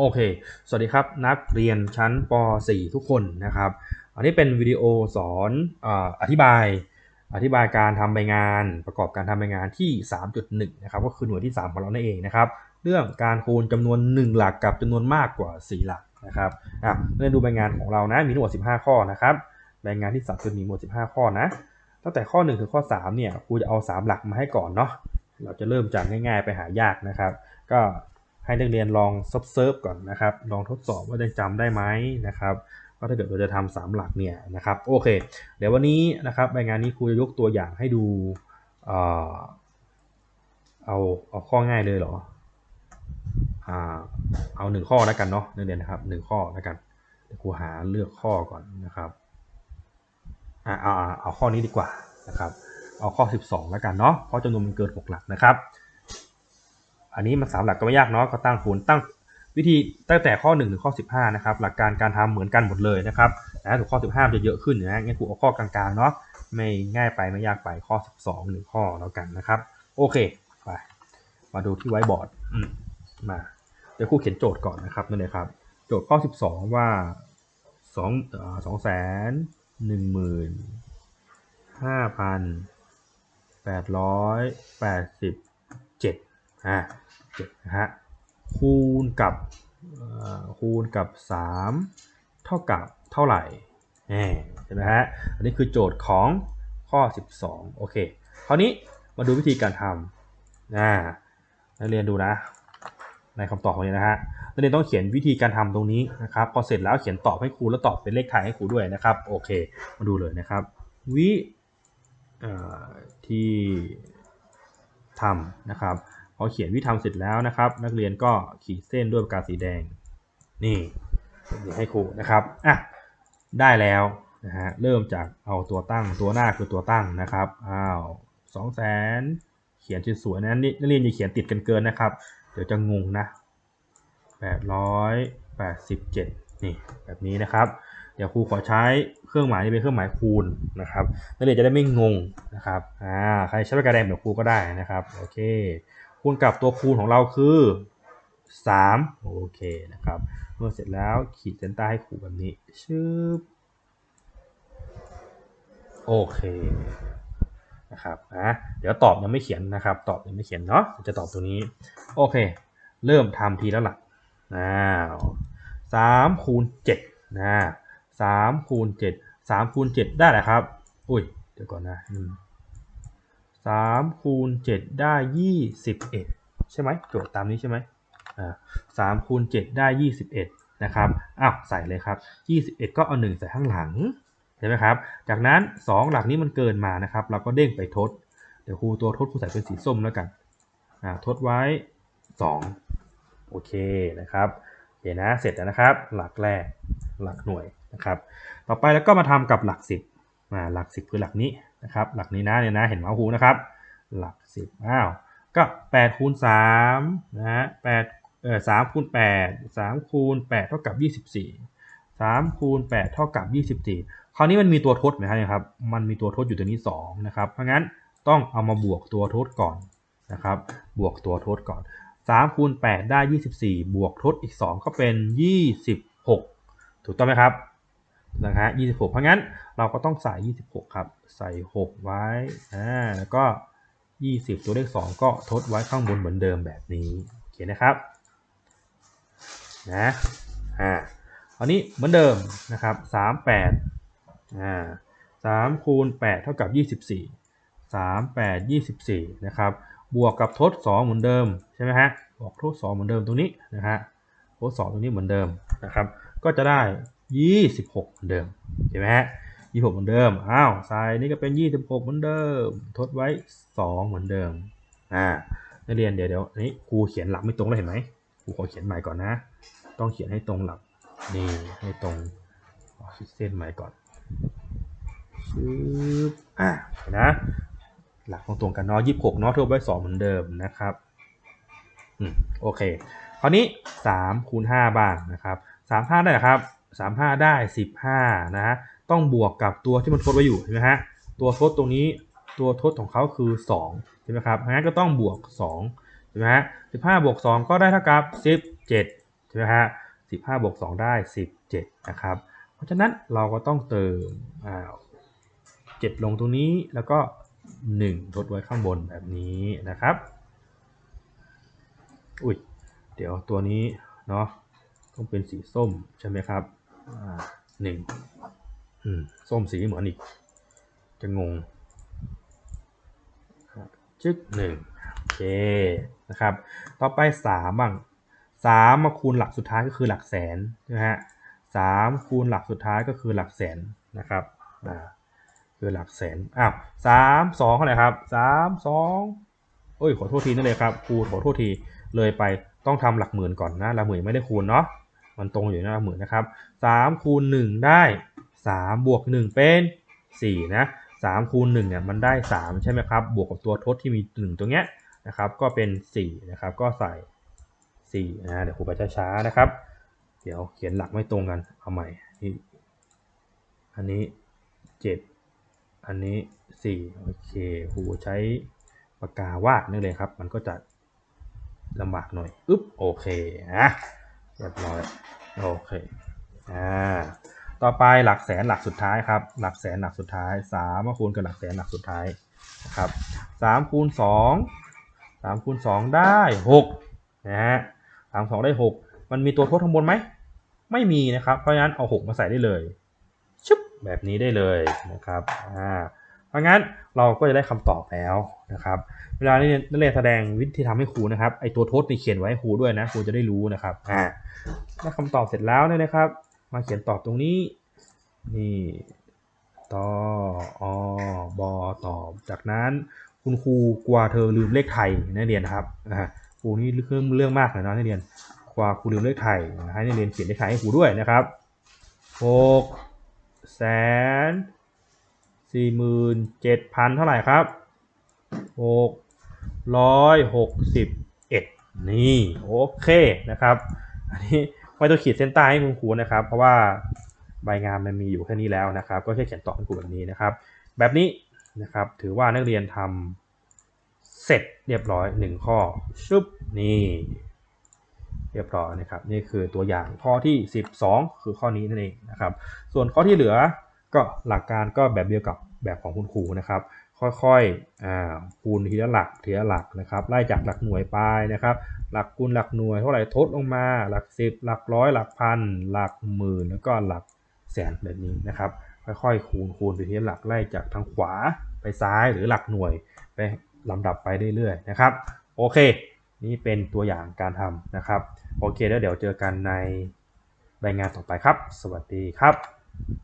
โอเค สวัสดีครับนักเรียนชั้นป .4 ทุกคนนะครับ อันนี้เป็นวิดีโอสอนออธิบาย อธิบายการทำใบงานประกอบการทำใบงานที่ 3.1 นะครับ ก็คือหน่วยที่ 3 ของเรานั่นเองนะครับ เรื่องการคูณจำนวน 1 หลักกับจำนวนมากกว่า 4 หลักนะครับอะเรียนดูใบงานของเรานะ มีทั้งหมด 15 ข้อนะครับ ใบงานที่3คือมีหมด 15 ข้อนะ ตั้งแต่ข้อ 1 ถึงข้อ 3 เนี่ยครูจะเอา 3 หลักมาให้ก่อนเนาะ เราจะเริ่มจากง่ายๆไปหายากนะครับ ก็ ให้นักเรียนลองซับเซิร์ฟก่อนนะครับ ลองทดสอบว่าจะจำได้ไหมนะครับก็ถ้าเกิดเราจะทำสามหลักเนี่ยนะครับโอเค เดี๋ยววันนี้นะครับใบงานนี้ครูจะยกตัวอย่างให้ดูเอ่อเอาเอาข้อง่ายเลยเหรออ่าเอาหนึ่งข้อแล้วกันเนาะนักเรียนนะครับหนึ่งข้อแล้วกันครูหาเลือกข้อก่อนนะครับอ่าเอาเอาข้อนี้ดีกว่านะครับ เอาข้อ 12 แล้วกันเนาะเพราะจำนวนมันเกิน 6 หลักนะครับ อันนี้มันสามหลักก็ไม่ยากเนาะก็ตั้งคูณตั้งวิธีตั้งแต่ข้อ 1 ถึงข้อ 15 นะครับ หลักการการทำเหมือนกันหมดเลยนะครับนะถูกข้อ 15 จะเยอะขึ้นนะงั้นครูเอาข้อกลางๆเนาะไม่ง่ายไปไม่ยากไปข้อ 12หนึ่งข้อแล้วกันนะครับ โอเคไปมาดูที่ไว้บอร์ดมาเดี๋ยวครูเขียนโจทย์ก่อนนะครับนั่นเลยครับ โจทย์ข้อ 12 ว่า2 2แสนหนึ่งหมื่นห้าพันแปดร้อยแปดสิบ อ่าเจ็ดนะฮะคูณกับคูณกับ 3 เท่ากับเท่าไหร่ใช่ไหมฮะอันนี้คือโจทย์ของข้อ 12 โอเคคราวนี้มาดูวิธีการทำนะนักเรียนดูนะ ในคำตอบของนี้นะฮะนักเรียนต้องเขียนวิธีการทำตรงนี้นะครับพอเสร็จแล้วเขียนตอบให้ครูแล้วตอบเป็นเลขไทยให้ครูด้วยนะครับโอเค มาดูเลยนะครับ วิที่ทำนะครับ พอเขียนวิธีทำเสร็จแล้วนะครับ นักเรียนก็ขีดเส้นด้วยปากกาสีแดง นี่ให้ครูนะครับอะได้แล้วนะฮะเริ่มจากเอาตัวตั้งตัวหน้าคือตัวตั้งนะครับอ้าวสองแสนเขียนสวยๆนะนี่นักเรียนอย่าเขียนติดกันเกินนะครับ เดี๋ยวจะงงนะแปดร้อยแปดสิบเจ็ดนี่แบบนี้นะครับ เดี๋ยวครูขอใช้เครื่องหมายนี้เป็นเครื่องหมายคูณนะครับนักเรียนจะได้ไม่งงนะครับอ่าใครใช้ปากกาแดงแบบครูก็ได้นะครับโอเค คูณกับตัวคูณของเราคือ 3 โอเคนะครับเมื่อเสร็จแล้วขีดเส้นใต้ให้ครูแบบนี้ชึบโอเคนะครับนะเดี๋ยวตอบยังไม่เขียนนะครับ ตอบยังไม่เขียนเนาะจะตอบตัวนี้ โอเค เริ่มทำทีแล้วหลักนะสามคูณเจ็ดนะสามคูณเจ็ดสามคูณเจ็ดได้แหละครับ อุ้ย เดี๋ยวก่อนนะ 3คูณ7ได้21 ใช่ไหมโจทย์ตามนี้ใช่ไหมอ่าสามคูณ7ได้ 21 นะครับอ้าวใส่เลยครับ 21 ก็เอา 1 ใส่ข้างหลังใช่ไหมครับ จากนั้น 2 หลักนี้มันเกินมานะครับ เราก็เด้งไปทด เดี๋ยวครูตัวทดครูใส่เป็นสีส้มแล้วกันอ่าทดไว้ 2 โอเคนะครับเห็นนะเสร็จแล้วนะครับ หลักแรกหลักหน่วยนะครับ ต่อไปแล้วก็มาทำกับหลัก 10มาหลัก 10 คือหลักนี้ นะครับหลักนี้นะเนี่ยนะเห็นเมาส์หูนะครับ หลักสิบอ้าวก็แปดคูณสามนะฮะแปดเออสามคูณแปดสามคูณแปดเท่ากับยี่สิบสี่สามคูณแปดเท่ากับยี่สิบสี่คราวนี้มันมีตัวทดไหมครับ มันมีตัวทดอยู่ตัวนี้สองนะครับ เพราะงั้นต้องเอามาบวกตัวทดก่อนนะครับ บวกตัวทดก่อนสามคูณแปดได้ยี่สิบสี่บวกทดอีกสองก็เป็นยี่สิบหกถูกต้องไหมครับ นะฮะ26เพราะงั้นเราก็ต้องใส่26ครับ ใส่6ไว้อ่าแล้วก็20ตัวเลข2ก็ทดไว้ข้างบนเหมือนเดิมแบบนี้โอเคนะครับนะอ่าอันนี้เหมือนเดิมนะครับ38อ่า3คูณ8เท่ากับ24 3 8 24นะครับบวกกับทด2เหมือนเดิมใช่ไหมฮะบวกทด2เหมือนเดิมตรงนี้นะฮะทด2ตรงนี้เหมือนเดิมนะครับก็จะได้ 26เหมือนเดิมเห็นไหมฮะ26เหมือนเดิม อ้าวไซน์นี่ก็เป็น26เหมือนเดิม ทดไว้2เหมือนเดิม อ่า นักเรียนเดี๋ยวเดี๋ยวนี้ครูเขียนหลักไม่ตรงแล้วเห็นไหมครูขอเขียนใหม่ก่อนนะ ต้องเขียนให้ตรงหลัก นี่ให้ตรงเส้นใหม่ก่อนชืบอ่าเห็นนะ หลักตรงตรงกันเนาะ26เนาะทดไว้2เหมือนเดิมนะครับ อืม โอเค คราวนี้3คูณ5บ้างนะครับ3 5ได้หรอครับ 35 ได้ 15 นะฮะ ต้องบวกกับตัวที่มันทดไว้อยู่ใช่ไหมฮะ ตัวทดตรงนี้ตัวทดของเขาคือ 2 ใช่ไหมครับงั้นก็ต้องบวก 2 ใช่ไหมฮะ15 บวก 2 ก็ได้เท่ากับ 17 ใช่ไหมฮะ15 บวก 2 ได้ 17 นะครับ เพราะฉะนั้นเราก็ต้องเติมอ่า7ลงตรงนี้แล้วก็ 1 ทดไว้ข้างบนแบบนี้นะครับ อุ้ย เดี๋ยวตัวนี้เนาะต้องเป็นสีส้มใช่ไหมครับ หนึ่งส้มสีเหมือนอีก จะงงชึกหนึ่งโอเคนะครับ ต่อไปสามบ้างสามมาคูณหลักสุดท้ายก็คือหลักแสนนะฮะสามคูณหลักสุดท้ายก็คือหลักแสนนะครับอ่าคือหลักแสนอ้าวสามสองเท่าไหร่ครับสามสองเอ้ยขอโทษทีนั่นเลยครับครูขอโทษทีเลยไปต้องทำหลักหมื่นก่อนนะหลักหมื่นไม่ได้คูณเนาะ มันตรงอยู่นะหลักหมื่นนะครับสามคูณหนึ่งได้สามบวกหนึ่งเป็นสี่นะสามคูณหนึ่งเนี่ยมันได้สามใช่ไหมครับ บวกกับตัวทดที่มีหนึ่งตรงเนี้ยนะครับ ก็เป็นสี่นะครับ ก็ใส่4นะเดี๋ยวครูไปช้าๆนะครับ เดี๋ยวเขียนหลักไม่ตรงกัน เอาใหม่นี่อันนี้ 7 อันนี้ 4 โอเคครูใช้ปากกาวาดนี่เลยครับ มันก็จะลำบากหน่อย อึ๊บ โอเคนะ เรียบร้อยโอเคอ่าต่อไปหลักแสนหลักสุดท้ายครับ หลักแสนหลักสุดท้าย3มคูณกับหลักแสนหลักสุดท้ายนะครับ3คูณ2 3คูณ2ได้6นะฮะสามสองได้หกมันมีตัวทดข้างบนไหมไม่มีนะครับ เพราะฉะนั้นเอาหกมาใส่ได้เลยชึบแบบนี้ได้เลยนะครับอ่า เพราะงั้นเราก็จะได้คำตอบแล้วนะครับเวลาที่นักเรียนแสดงวิธีทำให้ครูนะครับไอตัวทดนี่เขียนไว้ให้ครูด้วยนะครูจะได้รู้นะครับอ่าได้คำตอบเสร็จแล้วเนี่ยนะครับ มาเขียนตอบตรงนี้นี่ตออบอตอบ จากนั้นคุณครูกลัวเธอลืมเลขไทยนักเรียนครับอ่าครูนี่เรื่องเรื่องมากเลยนะนักเรียนกว่าครูลืมเลขไทยให้นักเรียนเขียนเลขไทยให้ครูด้วยนะครับหกแสน สี่หมื่นเจ็ดพันเท่าไหร่ครับหกร้อยหกสิบเอ็ดนี่โอเคนะครับ อันนี้ไม่ต้องขีดเส้นใต้ให้คุณครูนะครับ เพราะว่าใบงานมันมีอยู่แค่นี้แล้วนะครับ ก็แค่เขียนตอบให้ครูแบบนี้นะครับ แบบนี้นะครับถือว่านักเรียนทำเสร็จเรียบร้อย1ข้อชึบนี่เรียบร้อยนะครับ นี่คือตัวอย่างข้อที่ 12 คือข้อนี้นั่นเองนะครับ ส่วนข้อที่เหลือ ก็หลักการก็แบบเดียวกับแบบของคุณครูนะครับ ค่อยๆคูณทีละหลักทีละหลักนะครับ ไล่จากหลักหน่วยไปนะครับ หลักคูณหลักหน่วยเท่าไหร่ทดลงมา หลักสิบหลักร้อยหลักพันหลักหมื่นแล้วก็หลักแสนแบบนี้นะครับ ค่อยๆคูณคูณไปทีละหลักไล่จากทางขวาไปซ้ายหรือหลักหน่วยไปลำดับไปเรื่อยๆนะครับ โอเค นี่เป็นตัวอย่างการทำนะครับ โอเคแล้วเดี๋ยวเจอกันในใบงานต่อไปครับ สวัสดีครับ